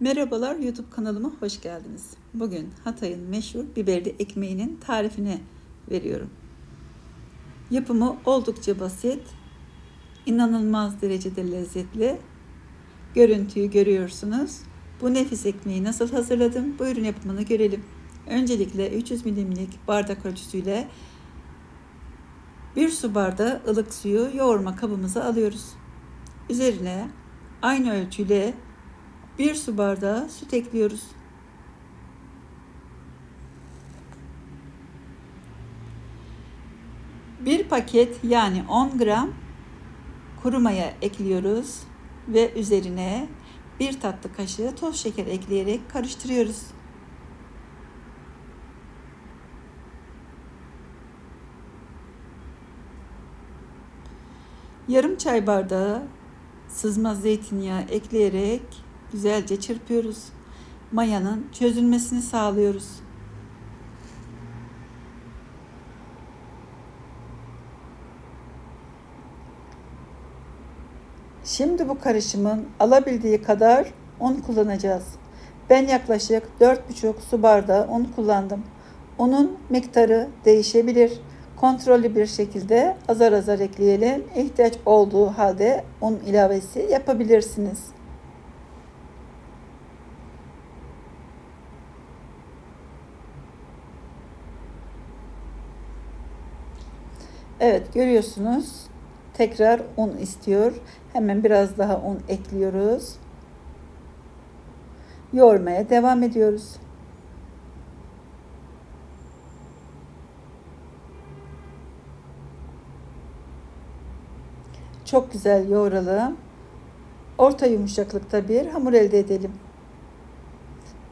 Merhabalar YouTube kanalıma hoş geldiniz. Bugün Hatay'ın meşhur biberli ekmeğinin tarifini veriyorum. Yapımı oldukça basit, inanılmaz derecede lezzetli. Görüntüyü görüyorsunuz. Bu nefis ekmeği nasıl hazırladım? Buyurun yapımını görelim. Öncelikle 300 milimlik bardak ölçüsüyle bir su bardağı ılık suyu yoğurma kabımıza alıyoruz. Üzerine aynı ölçüyle 1 su bardağı süt ekliyoruz. Bir paket yani 10 gram kuru maya ekliyoruz ve üzerine bir tatlı kaşığı toz şeker ekleyerek karıştırıyoruz. Yarım çay bardağı sızma zeytinyağı ekleyerek güzelce çırpıyoruz. Mayanın çözülmesini sağlıyoruz. Şimdi bu karışımın alabildiği kadar un kullanacağız. Ben yaklaşık 4,5 su bardağı un kullandım. Unun miktarı değişebilir. Kontrollü bir şekilde azar azar ekleyelim. İhtiyaç olduğu halde un ilavesi yapabilirsiniz. Evet görüyorsunuz. Tekrar un istiyor. Hemen biraz daha un ekliyoruz. Yoğurmaya devam ediyoruz. Çok güzel yoğuralım. Orta yumuşaklıkta bir hamur elde edelim.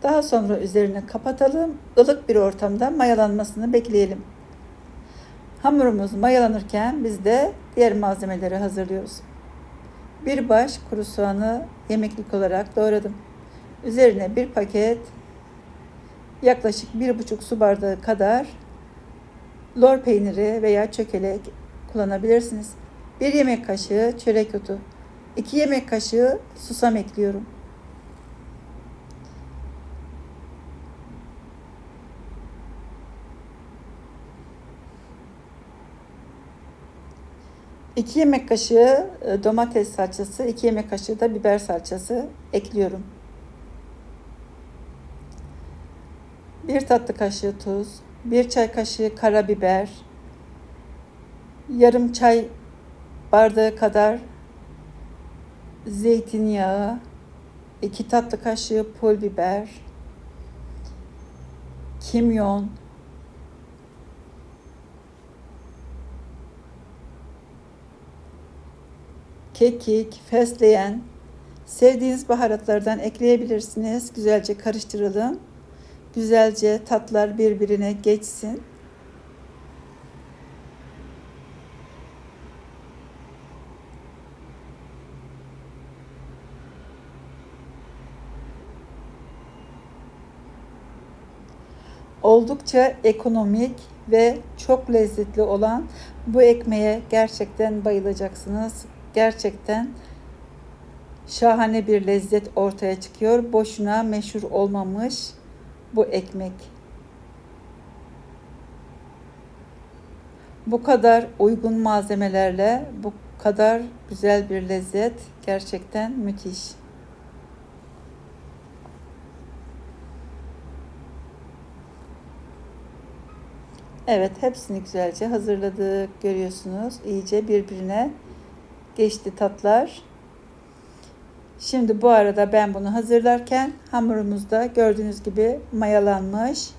Daha sonra üzerine kapatalım. Ilık bir ortamda mayalanmasını bekleyelim. Hamurumuz mayalanırken biz de diğer malzemeleri hazırlıyoruz. Bir baş kuru soğanı yemeklik olarak doğradım. Üzerine bir paket yaklaşık bir buçuk su bardağı kadar lor peyniri veya çökelek kullanabilirsiniz. Bir yemek kaşığı çörek otu, iki yemek kaşığı susam ekliyorum. 2 yemek kaşığı e, domates salçası, 2 yemek kaşığı da biber salçası ekliyorum. 1 tatlı kaşığı tuz, 1 çay kaşığı karabiber, yarım çay bardağı kadar zeytinyağı, 2 tatlı kaşığı pul biber, kimyon, kekik, fesleğen, sevdiğiniz baharatlardan ekleyebilirsiniz. Güzelce karıştıralım. Güzelce tatlar birbirine geçsin. Oldukça ekonomik ve çok lezzetli olan bu ekmeğe gerçekten bayılacaksınız gerçekten şahane bir lezzet ortaya çıkıyor. Boşuna meşhur olmamış bu ekmek. Bu kadar uygun malzemelerle bu kadar güzel bir lezzet gerçekten müthiş. Evet, hepsini güzelce hazırladık. Görüyorsunuz. iyice birbirine geçti tatlar. Şimdi bu arada ben bunu hazırlarken hamurumuzda gördüğünüz gibi mayalanmış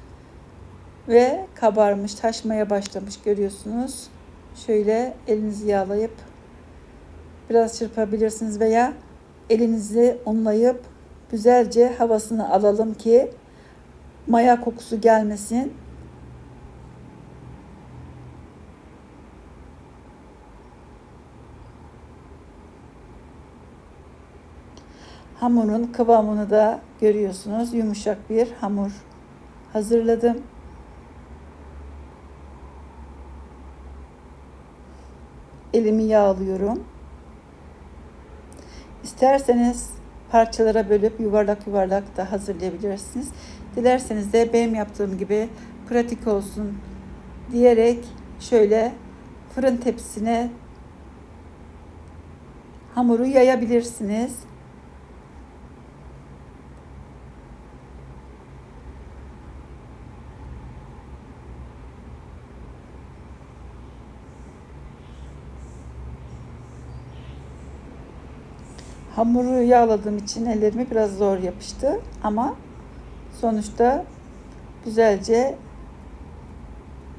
ve kabarmış, taşmaya başlamış görüyorsunuz. Şöyle elinizi yağlayıp biraz çırpabilirsiniz veya elinizi unlayıp güzelce havasını alalım ki maya kokusu gelmesin. Hamurun kıvamını da görüyorsunuz. Yumuşak bir hamur hazırladım. Elimi yağlıyorum. İsterseniz parçalara bölüp yuvarlak yuvarlak da hazırlayabilirsiniz. Dilerseniz de benim yaptığım gibi pratik olsun diyerek şöyle fırın tepsisine hamuru yayabilirsiniz. Hamuru yağladığım için ellerime biraz zor yapıştı ama sonuçta güzelce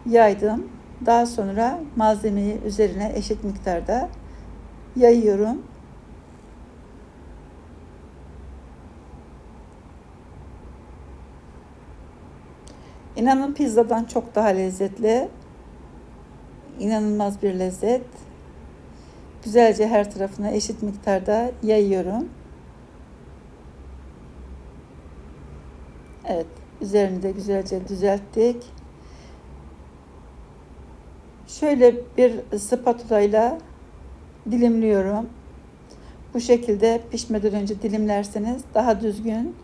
yaydım. Daha sonra malzemeyi üzerine eşit miktarda yayıyorum. İnanın pizzadan çok daha lezzetli. İnanılmaz bir lezzet. Güzelce her tarafına eşit miktarda yayıyorum. Evet, üzerini de güzelce düzelttik. Şöyle bir spatula ile dilimliyorum. Bu şekilde pişmeden önce dilimlerseniz daha düzgün,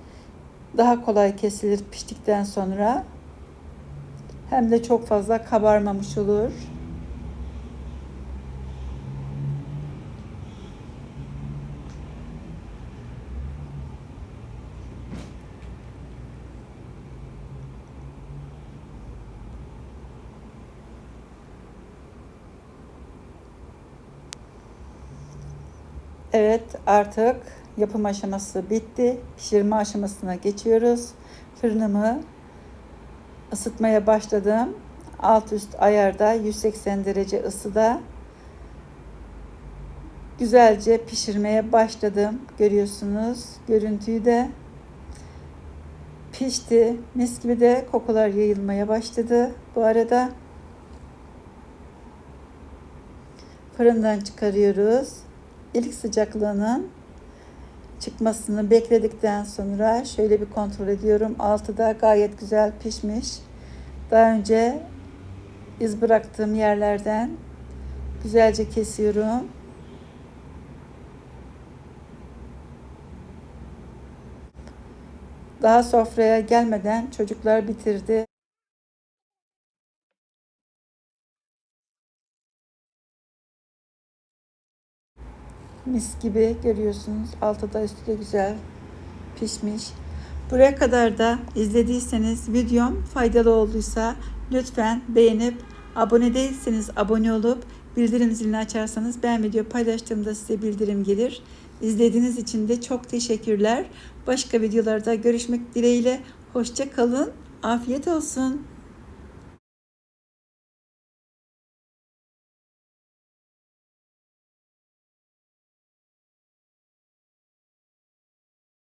daha kolay kesilir piştikten sonra. Hem de çok fazla kabarmamış olur. Evet artık yapım aşaması bitti. Pişirme aşamasına geçiyoruz. Fırınımı ısıtmaya başladım. Alt üst ayarda 180 derece ısıda güzelce pişirmeye başladım. Görüyorsunuz görüntüyü de pişti. Mis gibi de kokular yayılmaya başladı. Bu arada fırından çıkarıyoruz ilk sıcaklığının çıkmasını bekledikten sonra şöyle bir kontrol ediyorum. Altı da gayet güzel pişmiş. Daha önce iz bıraktığım yerlerden güzelce kesiyorum. Daha sofraya gelmeden çocuklar bitirdi. Mis gibi görüyorsunuz. Altı da üstü de güzel pişmiş. Buraya kadar da izlediyseniz videom faydalı olduysa lütfen beğenip abone değilseniz abone olup bildirim zilini açarsanız ben video paylaştığımda size bildirim gelir. İzlediğiniz için de çok teşekkürler. Başka videolarda görüşmek dileğiyle. Hoşça kalın. Afiyet olsun.